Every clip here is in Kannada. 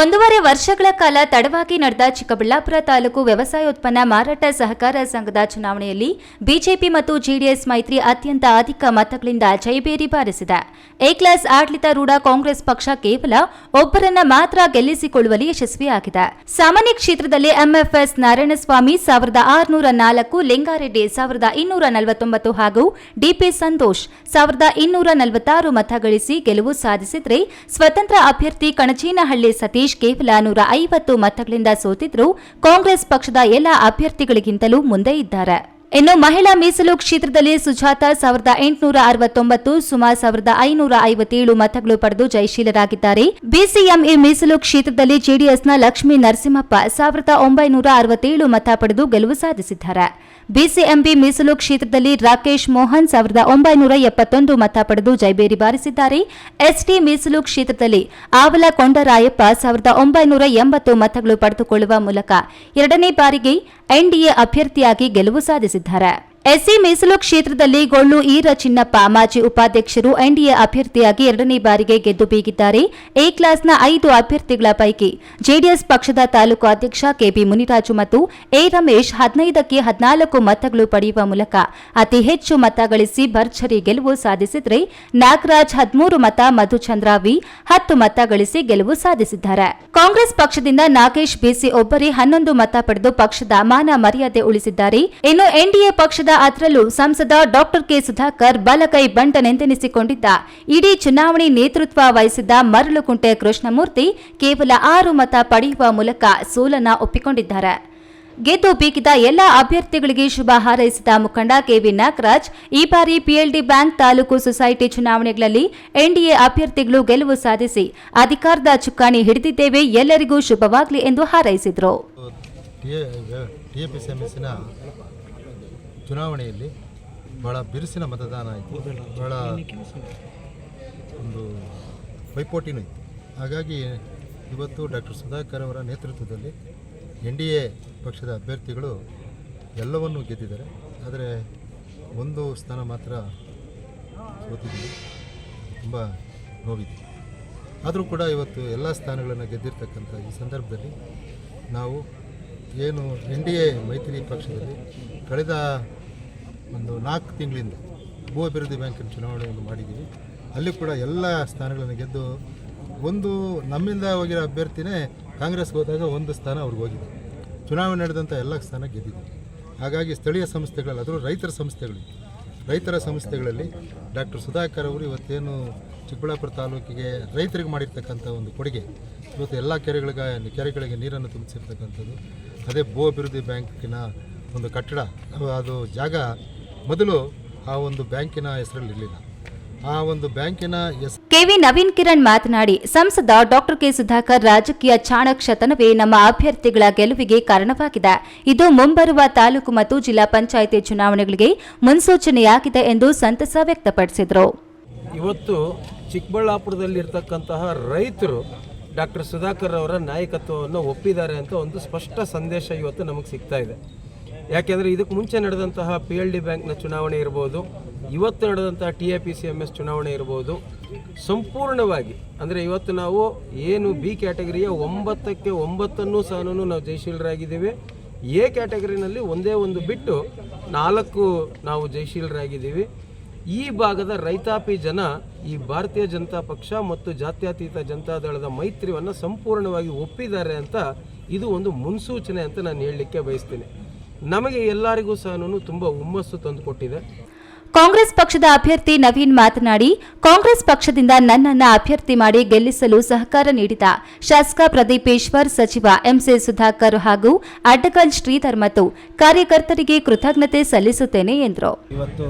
ಒಂದೂವರೆ ವರ್ಷಗಳ ಕಾಲ ತಡವಾಗಿ ನಡೆದ ಚಿಕ್ಕಬಳ್ಳಾಪುರ ತಾಲೂಕು ವ್ಯವಸಾಯ ಉತ್ಪನ್ನ ಮಾರಾಟ ಸಹಕಾರ ಸಂಘದ ಚುನಾವಣೆಯಲ್ಲಿ ಬಿಜೆಪಿ ಮತ್ತು ಜೆಡಿಎಸ್ ಮೈತ್ರಿ ಅತ್ಯಂತ ಅಧಿಕ ಮತಗಳಿಂದ ಜಯಬೇರಿ ಬಾರಿಸಿದೆ. ಎ ಕ್ಲಾಸ್ ಆಡಳಿತಾರೂಢ ಕಾಂಗ್ರೆಸ್ ಪಕ್ಷ ಕೇವಲ ಒಬ್ಬರನ್ನ ಮಾತ್ರ ಗೆಲ್ಲಿಸಿಕೊಳ್ಳುವಲ್ಲಿ ಯಶಸ್ವಿಯಾಗಿದೆ. ಸಾಮಾನ್ಯ ಕ್ಷೇತ್ರದಲ್ಲಿ ಎಂಎಫ್ಎಸ್ ನಾರಾಯಣಸ್ವಾಮಿ ಸಾವಿರದ ಆರುನೂರ ನಾಲ್ಕು, ಲಿಂಗಾರೆಡ್ಡಿ ಸಾವಿರದ ಇನ್ನೂರ ನಲವತ್ತೊಂಬತ್ತು ಹಾಗೂ ಡಿಪಿ ಸಂತೋಷ್ ಸಾವಿರದ ಇನ್ನೂರ ನಲವತ್ತಾರು ಮತ ಗಳಿಸಿ ಗೆಲುವು ಸಾಧಿಸಿದ್ರೆ ಸ್ವತಂತ್ರ ಅಭ್ಯರ್ಥಿ ಕಣಚೀನಹಳ್ಳಿ ಸತೀಶ್ ಕೇವಲ ನೂರ ಐವತ್ತು ಮತಗಳಿಂದ ಸೋತಿದ್ರು ಕಾಂಗ್ರೆಸ್ ಪಕ್ಷದ ಎಲ್ಲ ಅಭ್ಯರ್ಥಿಗಳಿಗಿಂತಲೂ ಮುಂದೆ ಇದ್ದಾರೆ. ಇನ್ನು ಮಹಿಳಾ ಮೀಸಲು ಕ್ಷೇತ್ರದಲ್ಲಿ ಸುಜಾತ ಸಾವಿರದ ಎಂಟುನೂರ ಅರವತ್ತೊಂಬತ್ತು ಸುಮಾ ಸಾವಿರದ ಐನೂರ ಐವತ್ತೇಳು ಮತಗಳು ಪಡೆದು ಜಯಶೀಲರಾಗಿದ್ದಾರೆ. ಬಿಸಿಎಂಇ ಮೀಸಲು ಕ್ಷೇತ್ರದಲ್ಲಿ ಜೆಡಿಎಸ್ನ ಲಕ್ಷ್ಮೀ ನರಸಿಂಹಪ್ಪ ಸಾವಿರದ ಒಂಬೈನೂರ ಅರವತ್ತೇಳು ಮತ ಪಡೆದು ಗೆಲುವು ಸಾಧಿಸಿದ್ದಾರೆ. ಬಿಸಿಎಂಬಿ ಮೀಸಲು ಕ್ಷೇತ್ರದಲ್ಲಿ ರಾಕೇಶ್ ಮೋಹನ್ ಸಾವಿರದ ಒಂಬೈನೂರ ಎಪ್ಪತ್ತೊಂದು ಮತ ಪಡೆದು ಜೈಬೇರಿ ಬಾರಿಸಿದ್ದಾರೆ. ಎಸ್ಟಿ ಮೀಸಲು ಕ್ಷೇತ್ರದಲ್ಲಿ ಆವಲ ಕೊಂಡರಾಯಪ್ಪ ಸಾವಿರದ ಒಂಬೈನೂರ ಎಂಬತ್ತು ಮತಗಳು ಪಡೆದುಕೊಳ್ಳುವ ಮೂಲಕ ಎರಡನೇ ಬಾರಿಗೆ ಎನ್ಡಿಎ ಅಭ್ಯರ್ಥಿಯಾಗಿ ಗೆಲುವು ಸಾಧಿಸಿದ್ದಾರೆ. ಎಸ್ಸಿ ಮೀಸಲು ಕ್ಷೇತ್ರದಲ್ಲಿ ಗೊಳ್ಳು ಈರ ಚಿನ್ನಪ್ಪ, ಮಾಜಿ ಉಪಾಧ್ಯಕ್ಷರು ಎನ್ಡಿಎ ಅಭ್ಯರ್ಥಿಯಾಗಿ ಎರಡನೇ ಬಾರಿಗೆ ಗೆದ್ದು ಬೀಗಿದ್ದಾರೆ. ಎ ಕ್ಲಾಸ್ನ ಐದು ಅಭ್ಯರ್ಥಿಗಳ ಪೈಕಿ ಜೆಡಿಎಸ್ ಪಕ್ಷದ ತಾಲೂಕು ಅಧ್ಯಕ್ಷ ಕೆಬಿ ಮುನಿರಾಜು ಮತ್ತು ಎ ರಮೇಶ್ ಹದಿನೈದಕ್ಕೆ ಹದಿನಾಲ್ಕು ಮತಗಳು ಪಡೆಯುವ ಮೂಲಕ ಅತಿ ಹೆಚ್ಚು ಮತ ಗಳಿಸಿ ಭರ್ಜರಿ ಗೆಲುವು ಸಾಧಿಸಿದರೆ ನಾಗರಾಜ್ ಹದಿಮೂರು ಮತ, ಮಧುಚಂದ್ರ ವಿ ಹತ್ತು ಮತ ಗಳಿಸಿ ಗೆಲುವು ಸಾಧಿಸಿದ್ದಾರೆ. ಕಾಂಗ್ರೆಸ್ ಪಕ್ಷದಿಂದ ನಾಗೇಶ್ ಬಿಸಿ ಒಬ್ಬರೇ ಹನ್ನೊಂದು ಮತ ಪಡೆದು ಪಕ್ಷದ ಮಾನ ಮರ್ಯಾದೆ ಉಳಿಸಿದ್ದಾರೆ. ಇನ್ನು ಎನ್ಡಿಎ ಪಕ್ಷದ ಅದರಲ್ಲೂ ಸಂಸದ ಡಾಕ್ಟರ್ ಕೆ ಸುಧಾಕರ್ ಬಲಕೈ ಬಂಟನೆಂದೆನಿಸಿಕೊಂಡಿದ್ದ ಇಡೀ ಚುನಾವಣೆ ನೇತೃತ್ವ ವಹಿಸಿದ್ದ ಮರಳುಕುಂಟೆ ಕೃಷ್ಣಮೂರ್ತಿ ಕೇವಲ ಆರು ಮತ ಪಡೆಯುವ ಮೂಲಕ ಸೋಲನ್ನ ಒಪ್ಪಿಕೊಂಡಿದ್ದಾರೆ. ಗೆದ್ದು ಬೀಗಿದ ಎಲ್ಲ ಅಭ್ಯರ್ಥಿಗಳಿಗೆ ಶುಭ ಹಾರೈಸಿದ ಮುಖಂಡ ಕೆವಿ ನಾಗರಾಜ್, ಈ ಬಾರಿ ಪಿಎಲ್ಡಿ ಬ್ಯಾಂಕ್ ತಾಲೂಕು ಸೊಸೈಟಿ ಚುನಾವಣೆಗಳಲ್ಲಿ ಎನ್ಡಿಎ ಅಭ್ಯರ್ಥಿಗಳು ಗೆಲುವು ಸಾಧಿಸಿ ಅಧಿಕಾರದ ಚುಕ್ಕಾಣಿ ಹಿಡಿದಿದ್ದೇವೆ, ಎಲ್ಲರಿಗೂ ಶುಭವಾಗಲಿ ಎಂದು ಹಾರೈಸಿದರು T T A P C M ಎಸ್ಸಿನ ಚುನಾವಣೆಯಲ್ಲಿ ಭಾಳ ಬಿರುಸಿನ ಮತದಾನ ಆಯಿತು. ಭಾಳ ಒಂದು ಪೈಪೋಟಿನೂ ಇತ್ತು. ಹಾಗಾಗಿ ಇವತ್ತು ಡಾಕ್ಟರ್ ಸುಧಾಕರ್ ಅವರ ನೇತೃತ್ವದಲ್ಲಿ ಎನ್ ಡಿ ಎ ಪಕ್ಷದ ಅಭ್ಯರ್ಥಿಗಳು ಎಲ್ಲವನ್ನೂ ಗೆದ್ದಿದ್ದಾರೆ. ಆದರೆ ಒಂದು ಸ್ಥಾನ ಮಾತ್ರ ಸೋತಿದ್ದೀವಿ ತುಂಬ ನೋವಿದೆ. ಆದರೂ ಕೂಡ ಇವತ್ತು ಎಲ್ಲ ಸ್ಥಾನಗಳನ್ನು ಗೆದ್ದಿರ್ತಕ್ಕಂಥ ಈ ಸಂದರ್ಭದಲ್ಲಿ ನಾವು ಏನು ಎನ್ ಡಿ ಎ ಮೈತ್ರಿ ಪಕ್ಷದಲ್ಲಿ ಕಳೆದ ಒಂದು ನಾಲ್ಕು ತಿಂಗಳಿಂದ ಭೂ ಅಭಿವೃದ್ಧಿ ಬ್ಯಾಂಕಿನ ಚುನಾವಣೆಯನ್ನು ಮಾಡಿದ್ದೀವಿ. ಅಲ್ಲಿ ಕೂಡ ಎಲ್ಲ ಸ್ಥಾನಗಳನ್ನು ಗೆದ್ದು ಒಂದು ನಮ್ಮಿಂದ ಹೋಗಿರೋ ಅಭ್ಯರ್ಥಿನೇ ಕಾಂಗ್ರೆಸ್ಗೆ ಹೋದಾಗ ಒಂದು ಸ್ಥಾನ ಅವ್ರಿಗೆ ಹೋಗಿದೆ. ಚುನಾವಣೆ ನಡೆದಂಥ ಎಲ್ಲ ಸ್ಥಾನ ಗೆದ್ದಿದೆ. ಹಾಗಾಗಿ ಸ್ಥಳೀಯ ಸಂಸ್ಥೆಗಳಲ್ಲಿ, ಅದರಲ್ಲೂ ರೈತರ ಸಂಸ್ಥೆಗಳು, ರೈತರ ಸಂಸ್ಥೆಗಳಲ್ಲಿ ಡಾಕ್ಟರ್ ಸುಧಾಕರ್ ಅವರು ಇವತ್ತೇನು ಚಿಕ್ಕಬಳ್ಳಾಪುರ ತಾಲೂಕಿಗೆ ರೈತರಿಗೆ ಮಾಡಿರ್ತಕ್ಕಂಥ ಒಂದು ಕೊಡುಗೆ, ಇವತ್ತು ಎಲ್ಲ ಕೆರೆಗಳಿಗೆ ಕೆರೆಗಳಿಗೆ ನೀರನ್ನು ತುಂಬಿಸಿರ್ತಕ್ಕಂಥದ್ದು, ಅದೇ ಭೂ ಅಭಿವೃದ್ಧಿ ಬ್ಯಾಂಕಿನ ಒಂದು ಕಟ್ಟಡ, ಅದು ಜಾಗ ಮೊದಲು ಆ ಒಂದು ಬ್ಯಾಂಕಿನ ಹೆಸರಲ್ಲಿ ಇರಲಿಲ್ಲ. ಆ ಒಂದು ಬ್ಯಾಂಕಿನ ಕೆವಿ ನವೀನ್ ಕಿರಣ್ ಮಾತನಾಡಿ ಸಂಸದ ಡಾಕ್ಟರ್ ಕೆ ಸುಧಾಕರ್ ರಾಜಕೀಯ ಚಾಣಕ್ಷತನವೇ ನಮ್ಮ ಅಭ್ಯರ್ಥಿಗಳ ಗೆಲುವಿಗೆ ಕಾರಣವಾಗಿದೆ. ಇದು ಮುಂಬರುವ ತಾಲೂಕು ಮತ್ತು ಜಿಲ್ಲಾ ಪಂಚಾಯಿತಿ ಚುನಾವಣೆಗಳಿಗೆ ಮುನ್ಸೂಚನೆಯಾಗಿದೆ ಎಂದು ಸಂತಸ ವ್ಯಕ್ತಪಡಿಸಿದರು. ಇವತ್ತು ಚಿಕ್ಕಬಳ್ಳಾಪುರದಲ್ಲಿರ್ತಕ್ಕಂತಹ ರೈತರು ಡಾಕ್ಟರ್ ಸುಧಾಕರ್ ಅವರ ನಾಯಕತ್ವವನ್ನು ಒಪ್ಪಿದ್ದಾರೆ ಅಂತ ಒಂದು ಸ್ಪಷ್ಟ ಸಂದೇಶ ಇವತ್ತು ನಮಗೆ ಸಿಗ್ತಾ ಇದೆ. ಯಾಕೆಂದರೆ ಇದಕ್ಕೆ ಮುಂಚೆ ನಡೆದಂತಹ ಪಿ ಎಲ್ ಡಿ ಬ್ಯಾಂಕ್ನ ಚುನಾವಣೆ ಇರ್ಬೋದು, ಇವತ್ತು ನಡೆದಂತಹ T A P C M S ಚುನಾವಣೆ ಇರ್ಬೋದು, ಸಂಪೂರ್ಣವಾಗಿ, ಅಂದರೆ ಇವತ್ತು ನಾವು ಏನು ಬಿ ಕ್ಯಾಟಗರಿಯ ಒಂಬತ್ತಕ್ಕೆ ಒಂಬತ್ತನ್ನು ಸಹ ನಾವು ಜಯಶೀಲರಾಗಿದ್ದೀವಿ. ಎ ಕ್ಯಾಟಗರಿನಲ್ಲಿ ಒಂದೇ ಒಂದು ಬಿಟ್ಟು ನಾಲ್ಕು ನಾವು ಜಯಶೀಲರಾಗಿದ್ದೀವಿ. ಈ ಭಾಗದ ರೈತಾಪಿ ಜನ ಈ ಭಾರತೀಯ ಜನತಾ ಪಕ್ಷ ಮತ್ತು ಜಾತ್ಯತೀತ ಜನತಾದಳದ ಮೈತ್ರಿಯನ್ನು ಸಂಪೂರ್ಣವಾಗಿ ಒಪ್ಪಿದ್ದಾರೆ ಅಂತ ಇದು ಒಂದು ಮುನ್ಸೂಚನೆ ಅಂತ ನಾನು ಹೇಳಲಿಕ್ಕೆ ಬಯಸ್ತೀನಿ. ನಮಗೆ ಎಲ್ಲರಿಗೂ ಸಹ ತುಂಬ ಹುಮ್ಮಸ್ಸು ತಂದುಕೊಟ್ಟಿದೆ ಕಾಂಗ್ರೆಸ್ ಪಕ್ಷದ ಅಭ್ಯರ್ಥಿ ನವೀನ್ ಮಾತನಾಡಿ ಕಾಂಗ್ರೆಸ್ ಪಕ್ಷದಿಂದ ನನ್ನನ್ನು ಅಭ್ಯರ್ಥಿ ಮಾಡಿ ಗೆಲ್ಲಿಸಲು ಸಹಕಾರ ನೀಡಿದ ಶಾಸಕ ಪ್ರದೀಪೇಶ್ವರ್ ಸಚಿವ ಎಂಸಿ ಸುಧಾಕರ್ ಹಾಗೂ ಅಡ್ಡಗಲ್ ಶ್ರೀಧರ್ ಮತ್ತು ಕಾರ್ಯಕರ್ತರಿಗೆ ಕೃತಜ್ಞತೆ ಸಲ್ಲಿಸುತ್ತೇನೆ ಎಂದರು. ಇವತ್ತು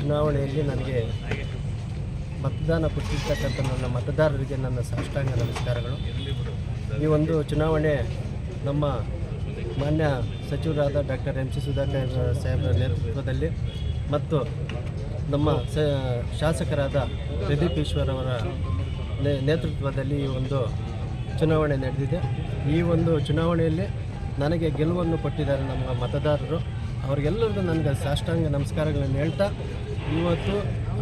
ಚುನಾವಣೆಯಲ್ಲಿ ನನಗೆ ಮತದಾನ ಕೊಟ್ಟಿರ್ತಕ್ಕಂಥ ನನ್ನ ಮತದಾರರಿಗೆ ನನ್ನ ಸಾಷ್ಟಾಂಗ ನಮಸ್ಕಾರಗಳು. ಈ ಒಂದು ಚುನಾವಣೆ ನಮ್ಮ ಮಾನ್ಯ ಸಚಿವರಾದ ಡಾಕ್ಟರ್ ಎಂ ಸಿ ಸುಧಾಕರ್ ಸಾಹೇಬರ ನೇತೃತ್ವದಲ್ಲಿ ಮತ್ತು ನಮ್ಮ ಸ, ಶಾಸಕರಾದ ಪ್ರದೀಪ್ ಈಶ್ವರ್ ಅವರ ನೇತೃತ್ವದಲ್ಲಿ ಈ ಒಂದು ಚುನಾವಣೆ ನಡೆದಿದೆ. ಈ ಒಂದು ಚುನಾವಣೆಯಲ್ಲಿ ನನಗೆ ಗೆಲುವನ್ನು ಕೊಟ್ಟಿದ್ದಾರೆ ನಮ್ಮ ಮತದಾರರು. ಅವರಿಗೆಲ್ಲರಿಗೂ ನನಗೆ ಸಾಷ್ಟಾಂಗ ನಮಸ್ಕಾರಗಳನ್ನು ಹೇಳ್ತಾ, ಇವತ್ತು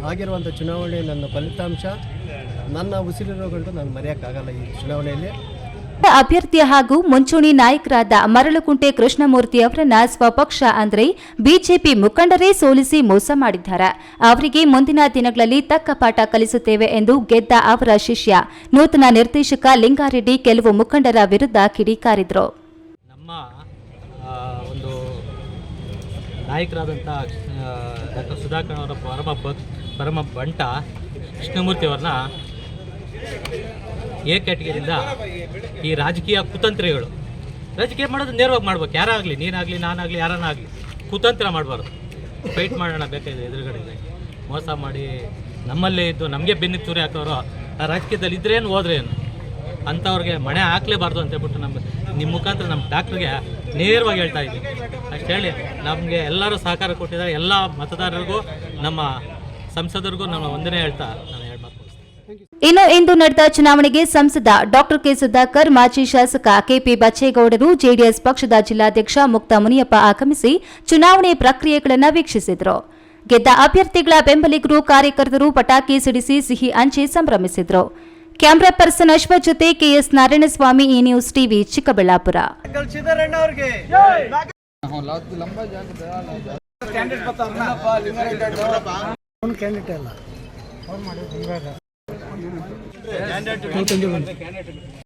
ಆಗಿರುವಂಥ ಚುನಾವಣೆ ನನ್ನ ಫಲಿತಾಂಶ. ನನ್ನ ಉಸಿರಿರೋಗಂಟು ನಾನು ಮರೆಯೋಕ್ಕಾಗಲ್ಲ ಈ ಚುನಾವಣೆಯಲ್ಲಿ. ಅಭ್ಯರ್ಥಿ ಹಾಗೂ ಮುಂಚೂಣಿ ನಾಯಕರಾದ ಮರಳುಕುಂಟೆ ಕೃಷ್ಣಮೂರ್ತಿ ಅವರನ್ನ ಸ್ವಪಕ್ಷ ಅಂದ್ರೆ ಬಿಜೆಪಿ ಮುಖಂಡರೇ ಸೋಲಿಸಿ ಮೋಸ ಮಾಡಿದ್ದಾರೆ. ಅವರಿಗೆ ಮುಂದಿನ ದಿನಗಳಲ್ಲಿ ತಕ್ಕ ಪಾಠ ಕಲಿಸುತ್ತೇವೆ ಎಂದು ಗೆದ್ದ ಅವರ ಶಿಷ್ಯ ನೂತನ ನಿರ್ದೇಶಕ ಲಿಂಗಾರೆಡ್ಡಿ ಕೆಲವು ಮುಖಂಡರ ವಿರುದ್ಧ ಕಿಡಿಕಾರಿದ್ರು. ನಮ್ಮ ಒಂದು ಡಾಕ್ಟರ್ ಸುಧಾಕರ್ ಅವರ ಪರಮ ಕೃಷ್ಣಮೂರ್ತಿ ಎ ಕ್ಯಾಟಗರಿಯಿಂದ ಈ ರಾಜಕೀಯ ಕುತಂತ್ರಿಗಳು. ರಾಜಕೀಯ ಮಾಡೋದು ನೇರವಾಗಿ ಮಾಡ್ಬೇಕು. ಯಾರಾಗಲಿ, ನೀನಾಗಲಿ, ನಾನಾಗಲಿ ಯಾರನ್ನ ಆಗಲಿ ಕುತಂತ್ರ ಮಾಡಬಾರ್ದು. ಫೈಟ್ ಮಾಡೋಣ ಬೇಕಾಗಿದೆ ಎದುರುಗಡೆ ಮೋಸ ಮಾಡಿ ನಮ್ಮಲ್ಲೇ ಇದ್ದು ನಮಗೆ ಬೆನ್ನಿಗೆ ತುರಿ ಹಾಕೋರು ಆ ರಾಜಕೀಯದಲ್ಲಿ ಇದ್ರೇನು ಹೋದ್ರೇನು ಅಂಥವ್ರಿಗೆ ಮಣೆ ಹಾಕ್ಲೇಬಾರ್ದು ಅಂತ ಹೇಳ್ಬಿಟ್ಟು ನಮ್ಮ, ನಿಮ್ಮ ಮುಖಾಂತರ ನಮ್ಮ ಡಾಕ್ಟ್ರಿಗೆ ನೇರವಾಗಿ ಹೇಳ್ತಾ ಇದ್ದೀವಿ ಅಷ್ಟು ನಮಗೆ ಎಲ್ಲರೂ ಸಹಕಾರ ಕೊಟ್ಟಿದ್ದಾರೆ. ಎಲ್ಲ ಮತದಾರರಿಗೂ, ನಮ್ಮ ಸಂಸದರಿಗೂ ನಮ್ಮ ಒಂದನೇ ಹೇಳ್ತಾ ನಾನು ಎರಡು ಮಾತು ಮುಗಿಸ್ತೀನಿ. ಇನ್ನು ಇಂದು ನಡೆದ ಚುನಾವಣೆಗೆ ಸಂಸದ ಡಾಕ್ಟರ್ ಕೆ ಸುಧಾಕರ್ ಮಾಜಿ ಶಾಸಕ ಕೆಪಿ ಬಚ್ಚೇಗೌಡರು ಜೆಡಿಎಸ್ ಪಕ್ಷದ ಜಿಲ್ಲಾಧ್ಯಕ್ಷ ಮುಕ್ತ ಮುನಿಯಪ್ಪ ಆಗಮಿಸಿ ಚುನಾವಣೆ ಪ್ರಕ್ರಿಯೆಗಳನ್ನು ವೀಕ್ಷಿಸಿದರು. ಗೆದ್ದ ಅಭ್ಯರ್ಥಿಗಳ ಬೆಂಬಲಿಗರು ಕಾರ್ಯಕರ್ತರು ಪಟಾಕಿ ಸಿಡಿಸಿ ಸಿಹಿ ಹಂಚಿ ಸಂಭ್ರಮಿಸಿದರು. ಕ್ಯಾಮ್ರಾ ಪರ್ಸನ್ ಅಶ್ವ ಜೊತೆ ಕೆಎಸ್ ನಾರಾಯಣಸ್ವಾಮಿ ಈ ನ್ಯೂಸ್ ಟಿವಿ ಚಿಕ್ಕಬಳ್ಳಾಪುರ. കാണാം